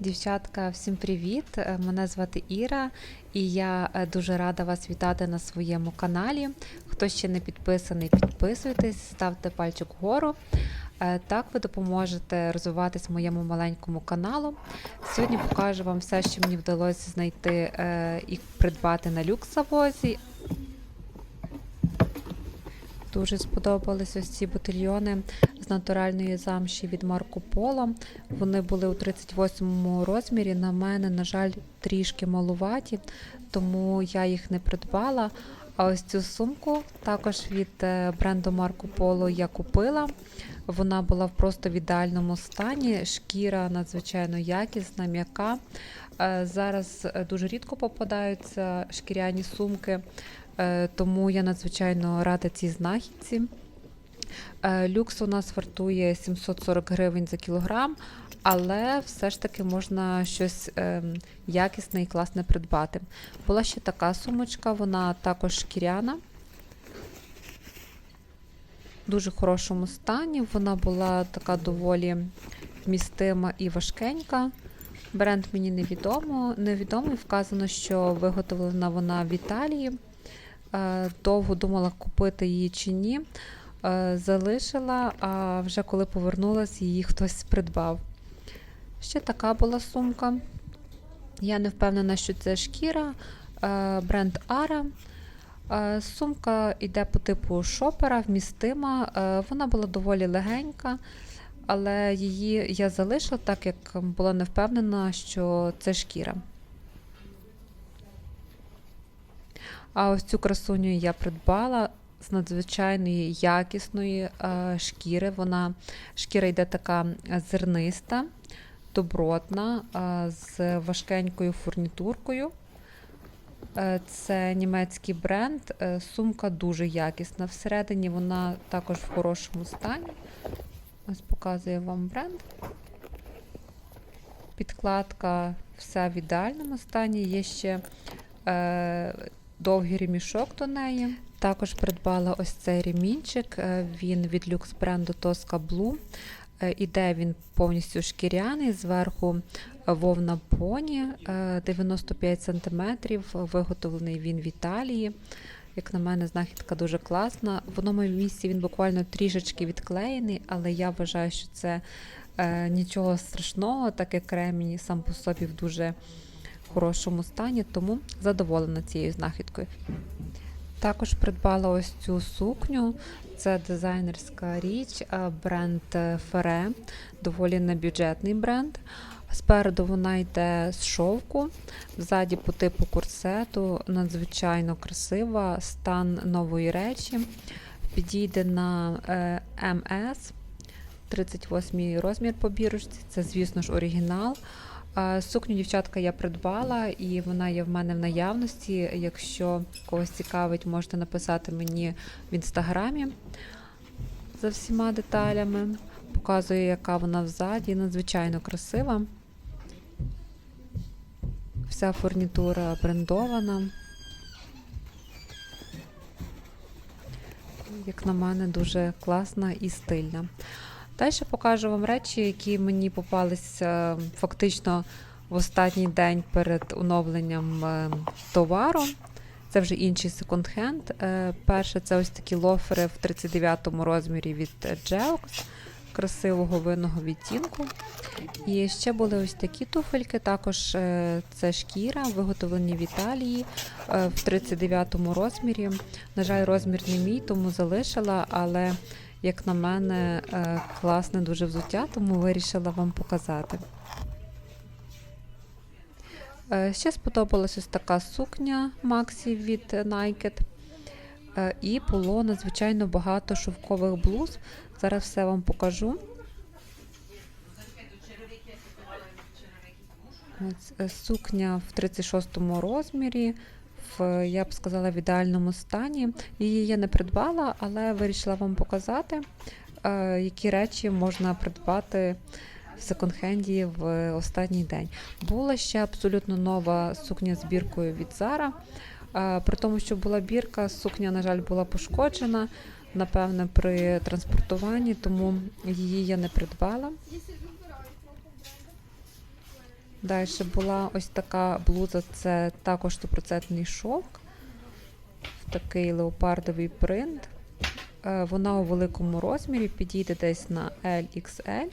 Дівчатка, всім привіт! Е, Мене звати Іра, і я е, дуже рада вас вітати на своєму каналі. Хто ще не підписаний, підписуйтесь, ставте пальчик вгору. Е, Так ви допоможете розвиватись моєму маленькому каналу. Сьогодні покажу вам все, що мені вдалося знайти і придбати на люксавозі. Дуже сподобались ось ці ботильйони з натуральної замші від Марко Поло. Вони були у 38 розмірі. На мене, на жаль, трішки малуваті, тому я їх не придбала. А ось цю сумку також від е, бренду Марко Поло я купила. Вона була в просто в ідеальному стані. Шкіра надзвичайно якісна, м'яка. Е, Зараз е, дуже рідко попадаються шкіряні сумки, тому я надзвичайно рада цій знахідці. Е, Люкс у нас вартує 740 гривень за кілограм, але все ж таки можна щось ем, якісне і класне придбати. Була ще така сумочка, вона також шкіряна. В дуже хорошому стані. Вона була така доволі вмістима і важкенька. Бренд мені невідомо. Невідомий вказано, що виготовлена вона в Італії. Е, Довго думала, купити її чи ні. Е, Залишила, а вже коли повернулась, її хтось придбав. Ще така була сумка. Я не впевнена, що це шкіра, е, бренд Ара. Е, Сумка йде по типу шопера, вмістима. Вона була доволі легенька, але її я залишила, так як була не впевнена, що це шкіра. А ось цю красуню я придбала з надзвичайної якісної е, шкіри. Вона шкіра йде така зерниста, добротна, е, з важкенькою фурнітуркою. Е, Це німецький бренд. Е, Сумка дуже якісна. Всередині вона також в хорошому стані. Ось показую вам бренд. Підкладка вся в ідеальному стані. Є ще е, довгий ремішок до неї. Також придбала ось цей ремінчик. е, Він від люкс бренду Tosca Blue. Е, Іде він повністю шкіряний, зверху е, вовна поні е, 95 см. Виготовлений він в Італії. Як на мене, знахідка дуже класна. В одному місці він буквально трішечки відклеєний, але я вважаю, що це нічого страшного, так як кремінь сам по собі в дуже хорошому стані, тому задоволена цією знахідкою. Також придбала ось цю сукню. Це дизайнерська річ, е, бренд е, Фере, доволі небюджетний бренд. Спереду вона йде з шовку, ззаді по типу курсету, надзвичайно красива, стан нової речі. Підійде на е, МС, 38 розмір по бірочці, це, звісно ж, оригінал. Сукню дівчатка я придбала, і вона є в мене в наявності. Якщо когось цікавить, можете написати мені в інстаграмі за всіма деталями. Показую, яка вона взаді, надзвичайно красива. Вся фурнітура брендована. Як на мене, дуже класна і стильна. Далі покажу вам речі, які мені попалися фактично в останній день перед оновленням е, товару. Це вже інший секонд-хенд. Е, Перше, це ось такі лофери в 39-му розмірі від Geox, красивого винного відтінку. І ще були ось такі туфельки, також е, це шкіра, виготовлені в Італії е, в 39-му розмірі. На жаль, розмір не мій, тому залишила, але як на мене, е, класне дуже взуття, тому вирішила вам показати. Е, Ще сподобалась ось така сукня Максі від Nike. Е, І було надзвичайно багато шовкових блуз. Зараз все вам покажу. Ось, Сукня в 36 розмірі, в, я б сказала, в ідеальному стані. Її я не придбала, але вирішила вам показати, е, які речі можна придбати в секонд-хенді в останній день. Була ще абсолютно нова сукня з біркою від Zara. Е, При тому, що була бірка, сукня, на жаль, була пошкоджена, напевне, при транспортуванні, тому її я не придбала. Далі була ось така блуза, це також стопроцентний шовк, в такий леопардовий принт. Е, Вона у великому розмірі підійде десь на LXL.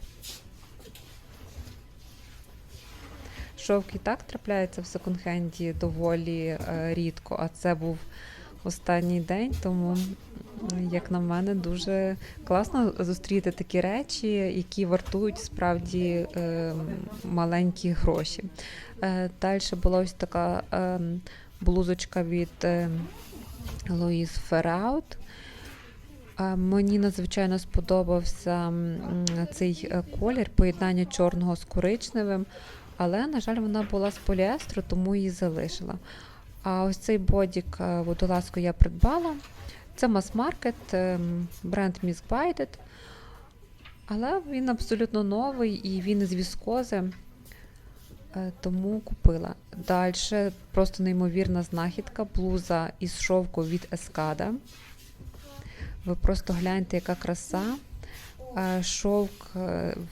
Шовк і так трапляється в секонд-хенді доволі е, рідко, а це був останній день, тому, як на мене, дуже класно зустріти такі речі, які вартують справді е, маленькі гроші. Е, Далі була ось така е, блузочка від Ferraut. Е, Мені надзвичайно сподобався цей колір, поєднання чорного з коричневим, але, на жаль, вона була з поліестру, тому її залишила. А ось цей бодік е, водолазку я придбала. Це мас-маркет, ем, бренд Miss Guided. Але він абсолютно новий і він з віскози, е, тому купила. Далі просто неймовірна знахідка, блуза із шовку від Ескада. Ви просто гляньте, яка краса. Е, Шовк е,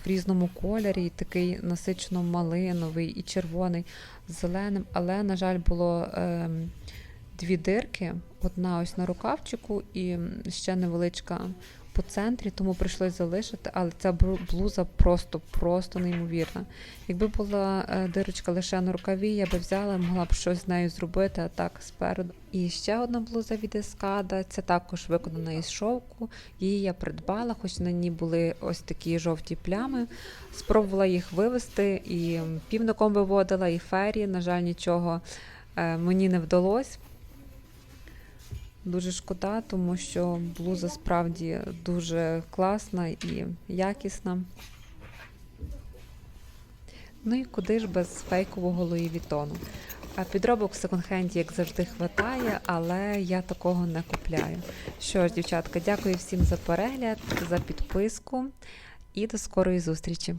в різному кольорі, такий насичено малиновий і червоний з зеленим, але, на жаль, було ем, дві дирки: одна ось на рукавчику і ще невеличка по центрі, тому прийшлось залишити. Але ця блуза просто, просто неймовірна. Якби була е, дирочка лише на рукаві, я би взяла, могла б щось з нею зробити, а так спереду. І ще одна блуза від Ескада. Це також виконана із шовку. Її я придбала, хоч на ній були ось такі жовті плями. Спробувала їх вивести і півником виводила, і фері. На жаль, нічого е, мені не вдалося. Дуже шкода, тому що блуза справді дуже класна і якісна. Ну і куди ж без фейкового Луї Вітону? А підробок в секонд-хенді, як завжди, хватає, але я такого не купляю. Що ж, дівчатка, дякую всім за перегляд, за підписку і до скорої зустрічі!